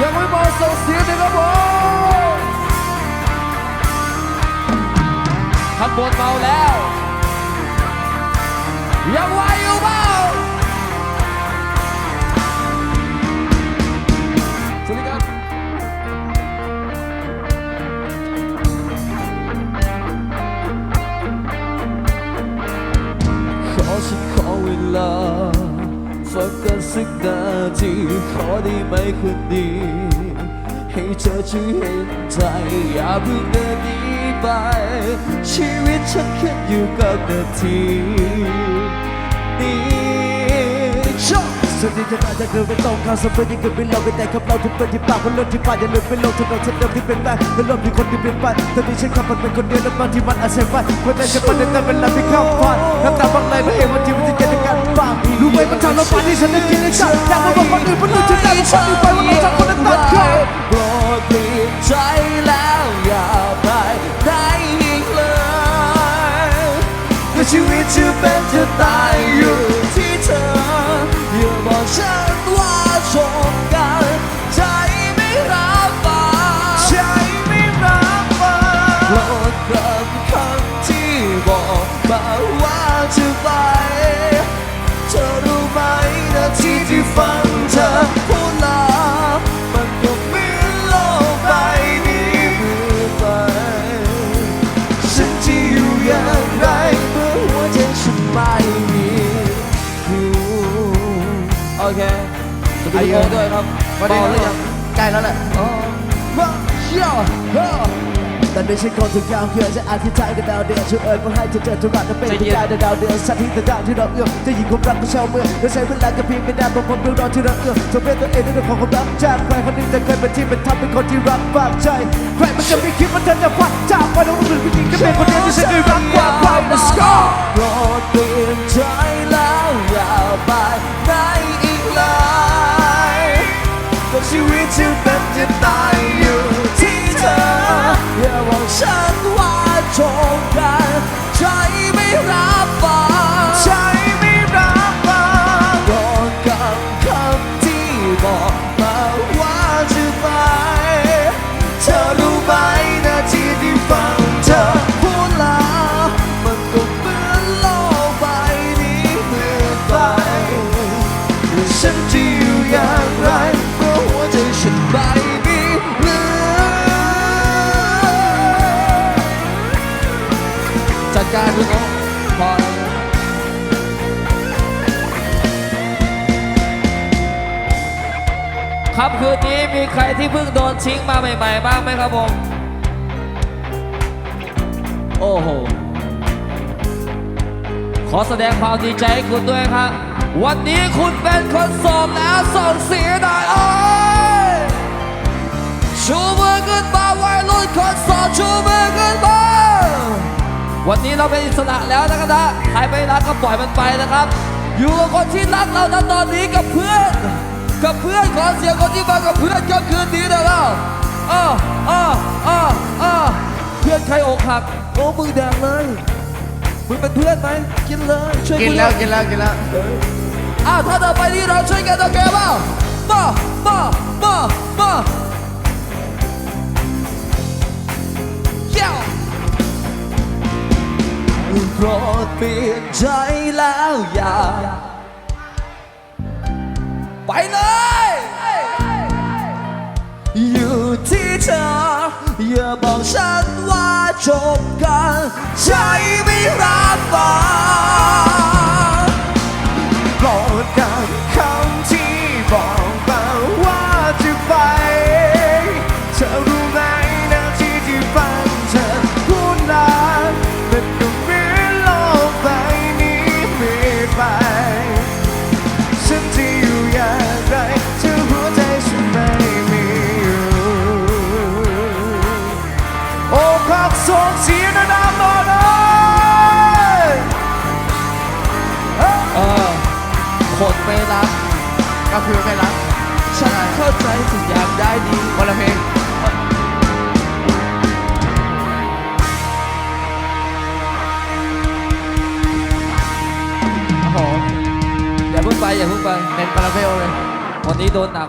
ยังไม่มาส่งเสียงเลยครับผมข้างบนเมาแล้ว ยังไหวอยู่เปล่าสวัสดีครับขอฉันขอเวลา ฟังกันสักนาทีขอได้ไหมคนดี ให้เธอช่วยเห็นใจ อย่าเพิ่งเดินหนีไป ชีวิตฉันขึ้นอยู่กับนาทีนี้ชสวัสดีจะมาจะเกิดเป็นตรงข้าวสมบูรณ์ยิ่งเกิดเป็นเราเป็นแต่ขับเราทุกเป็นที่ปากคนเลดที่ปากอย่าลืมเป็นโลกทุกเราเช่นเดิมที่เป็นไปเป็นโลกที่คนที่เป็นไปตอนนี้ฉันขับมันเป็นคนเดียวและบางที่มันอาศัยไปคนใดจะมาเดินแต่เวลาที่เข้าผ่านน้ำตาบางไหลไม่เห็นวันที่มันจะเกิดจากการบ้าง รู้ไหมมันทำเราฝันที่ฉันได้กินได้ฉันอยากมาบอกคนอื่นมันรู้ฉันได้ว่าคนอื่นไปว่าเราทำคนนั้นตัดขาโปรดเปลี่ยนใจแล้วอย่าไปไหนอีกเลยและชีวิตจะเป็นจะตายอยู่ที่เธออย่าบอกฉันว่าชมกันใจไม่รับฟังใจไม่รับฟังโปรดกลับคำที่บอกมาว่าจะไปเธอรู้ อเคสวัสดีโอด้วยครับสวัสดีเมาคหรือรัยับงใกล้แล้วแหละอ๋อมาเชี่ยวเฮ้อแต่ในฉันคนทุกอย่างเพื่อจะอธิษฐานกับดาวเดือนช่วยเอ่ยมาให้เธอเจอทุกรักและเป็นที่ได้ดาวเดือนสักที่ต่างที่เราเอื้อมจะยิงความรักของชาวเมืองและใช้เวลากับเพียงไม่นานบางคนดูรอที่เราเอื้อมจะเป็นตัวเองในเรื่องของความรักจากใครคนหนึ่งแต่เคยเป็นที่เป็นทำเป็นคนที่รักฝากใจใครมันจะไม่คิดว่าเธอจะพลาดจากไปแล้วคนอื่นผู้หญิงก็เป็นคนเดียวที่ฉันได้รักกว่าใคร Let's go ครับคืนนี้มีใครที่เพิ่งโดนทิ้งมาใหม่ๆบ้างไหมครับผม โอ้โห ขอแสดงความดีใจให้คุณด้วยครับ วันนี้คุณเป็นคนโสดแล้วส่งเสียหน่อยโอ้ยชูมือขึ้นมาวัยรุ่นคนโสดชูมือขึ้นมาวันนี้เราเป็นอิสระแล้วนะครับนะใครไม่รักก็ปล่อยมันไปนะครับ อยู่กับคนที่รักเรานะตอนนี้กับเพื่อน กับเพื่อนขอเสียงคนที่มากับเพื่อนก็คืนนี้นะครับอ้ออ้ออ้ออ้อเพื่อนใครอกหักโอ้มือแดงเลยมึงเป็นเพื่อนไหมกินเลยช่วยกินกูแล้วด้วยกินแล้วกินแล้วอ้าวถ้าต่อไปนี้เราช่วยกันโอเคเปล่ามามามามาเย้โปรดเปลี่ยนใจแล้วอย่า ไปเลย อยู่ที่เธอ อย่าบอกฉันว่าจบกัน ใจไม่รับฟัง ส่งเสียงดังๆหนอยเลยเออคนไม่รัก ก็คือไม่รัก ฉันเข้าใจทุกอย่างได้ดีคนละเพลงโอ้โหอย่าเพิ่งไปอย่าเพิ่งไปเป็นคาราเบลเลยวันนี้โดนหนัก